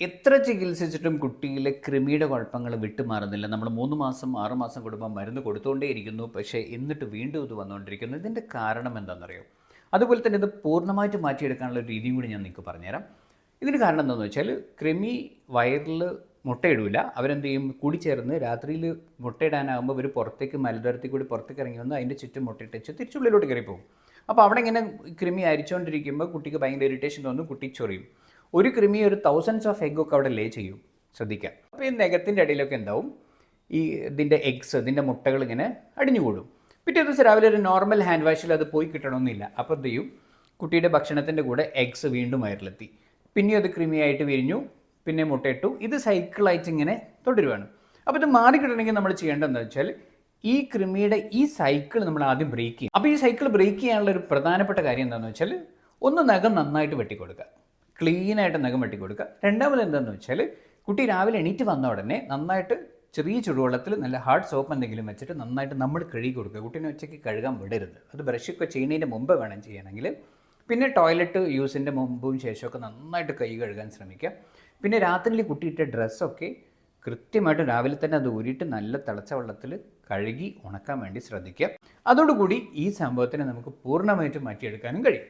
എത്ര ചികിത്സിച്ചിട്ടും കുട്ടിയിലെ കൃമിയുടെ കുഴപ്പങ്ങൾ വിട്ടുമാറുന്നില്ല. നമ്മൾ മൂന്ന് മാസം ആറ് മാസം കൂടുമ്പോൾ മരുന്ന് കൊടുത്തുകൊണ്ടേയിരിക്കുന്നു പക്ഷേ എന്നിട്ട് വീണ്ടും ഇത് വന്നുകൊണ്ടിരിക്കുന്നു. ഇതിന്റെ കാരണം എന്താണെന്നറിയോ? അതുപോലെ തന്നെ ഇത് പൂർണമായിട്ട് മാറ്റിയെടുക്കാനുള്ള രീതിയും കൂടി ഞാൻ നിങ്ങൾക്ക് പറഞ്ഞുതരാം. ഇതിന് കാരണം എന്താണെന്ന് വെച്ചാൽ കൃമി വയറിൽ മുട്ടയിടില്ല അവരെന്ത് ചെയ്യും? കൂടി ചേർന്ന് രാത്രിയിൽ മുട്ടയിടാനാകുമ്പോൾ ഇവർ പുറത്തേക്ക് മലതരത്തിൽ കൂടി പുറത്തേക്ക് ഇറങ്ങി വന്ന് അതിന്റെ ചുറ്റും മുട്ടയിട്ട് വെച്ച് തിരിച്ചുള്ളിലോട്ട് കയറി പോകും അപ്പോൾ അവിടെ ഇങ്ങനെ കൃമി അരിച്ചുകൊണ്ടിരിക്കുമ്പോൾ കുട്ടിക്ക് ഭയങ്കര ഇറിറ്റേഷൻ തോന്നും കുട്ടി ചൊറിയും. ഒരു കൃമി ഒരു തൗസൻഡ്സ് ഓഫ് എഗ് ഒക്കെ അവിടെ ലേ ചെയ്യും. ശ്രദ്ധിക്കാം അപ്പോൾ ഈ നെഗത്തിന്റെ അടിയിലൊക്കെ എന്താവും? ഈ ഇതിന്റെ എഗ്സ് ഇതിന്റെ മുട്ടകൾ ഇങ്ങനെ അടിഞ്ഞുകൂടും. പിറ്റേ ദിവസം രാവിലെ ഒരു നോർമൽ ഹാൻഡ് വാഷിൽ അത് പോയി കിട്ടണമെന്നില്ല. അപ്പോൾ എന്ത് ചെയ്യും? കുട്ടിയുടെ ഭക്ഷണത്തിന്റെ കൂടെ എഗ്സ് വീണ്ടും വയറിലെത്തി. പിന്നെയും അത് കൃമിയായിട്ട് വിരിഞ്ഞു പിന്നെ മുട്ടയിട്ടു. ഇത് സൈക്കിളായിട്ട് ഇങ്ങനെ തുടരുവാണ്. അപ്പോൾ ഇത് മാറിക്കിട്ടണമെങ്കിൽ നമ്മൾ ചെയ്യേണ്ടതെന്ന് വെച്ചാൽ ഈ കൃമിയുടെ ഈ സൈക്കിൾ നമ്മൾ ആദ്യം ബ്രേക്ക് ചെയ്യും അപ്പോൾ ഈ സൈക്കിൾ ബ്രേക്ക് ചെയ്യാനുള്ള ഒരു പ്രധാനപ്പെട്ട കാര്യം എന്താണെന്ന് വെച്ചാൽ ഒന്ന് നഖം നന്നായിട്ട് വെട്ടിക്കൊടുക്കുക. ക്ലീനായിട്ട് നഖം വെട്ടി കൊടുക്കുക. രണ്ടാമത് എന്താണെന്ന് വെച്ചാൽ കുട്ടി രാവിലെ എണീറ്റ് വന്ന ഉടനെ നന്നായിട്ട് ചെറിയ ചുടുവെള്ളത്തിൽ നല്ല ഹാർഡ് സോപ്പ് എന്തെങ്കിലും വെച്ചിട്ട് നന്നായിട്ട് നമ്മൾ കഴുകി കൊടുക്കുക. കുട്ടീനെ ഉച്ചയ്ക്ക് കഴുകാൻ വിടരുത്. അത് ബ്രഷൊക്കെ ചെയ്യുന്നതിന്റെ മുമ്പ് വേണം ചെയ്യണമെങ്കിൽ. പിന്നെ ടോയ്ലറ്റ് യൂസിന്റെ മുമ്പും ശേഷമൊക്കെ നന്നായിട്ട് കൈ കഴുകാൻ ശ്രമിക്കുക. പിന്നെ രാത്രിയിൽ കുട്ടിയിട്ട ഡ്രസ്സൊക്കെ കൃത്യമായിട്ട് രാവിലെ തന്നെ അത് ഊരിയിട്ട് നല്ല തിളച്ച വെള്ളത്തിൽ കഴുകി ഉണക്കാൻ വേണ്ടി ശ്രദ്ധിക്കുക. അതോടുകൂടി ഈ സംഭവത്തിനെ നമുക്ക് പൂർണമായിട്ട് മാറ്റിയെടുക്കാനും കഴിയും.